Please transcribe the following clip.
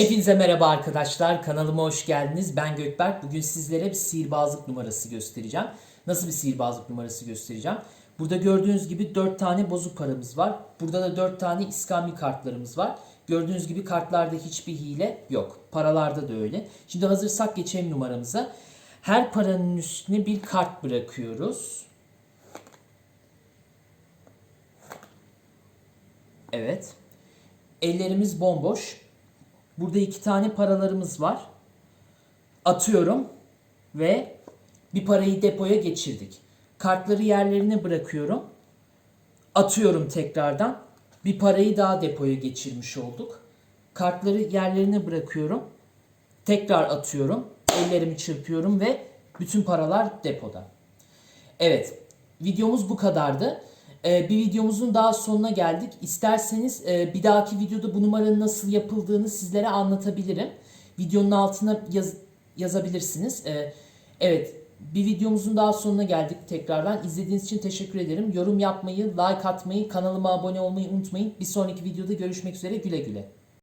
Hepinize merhaba arkadaşlar. Kanalıma hoş geldiniz. Ben Gökberk. Bugün sizlere bir sihirbazlık numarası göstereceğim. Nasıl bir sihirbazlık numarası göstereceğim? Burada gördüğünüz gibi 4 tane bozuk paramız var. Burada da 4 tane iskambil kartlarımız var. Gördüğünüz gibi kartlarda hiçbir hile yok. Paralarda da öyle. Şimdi hazırsak geçelim numaramıza. Her paranın üstüne bir kart bırakıyoruz. Evet. Ellerimiz bomboş. Burada iki tane paralarımız var. Atıyorum ve bir parayı depoya geçirdik. Kartları yerlerine bırakıyorum. Atıyorum tekrardan. Bir parayı daha depoya geçirmiş olduk. Kartları yerlerine bırakıyorum. Tekrar atıyorum. Ellerimi çırpıyorum ve bütün paralar depoda. Evet, videomuz bu kadardı. Ee, bir videomuzun daha sonuna geldik. İsterseniz e, bir dahaki videoda bu numaranın nasıl yapıldığını sizlere anlatabilirim. Videonun altına yaz- yazabilirsiniz. Ee, evet, bir videomuzun daha sonuna geldik tekrardan. İzlediğiniz için teşekkür ederim. Yorum yapmayı, like atmayı, kanalıma abone olmayı unutmayın. Bir sonraki videoda görüşmek üzere. Güle güle.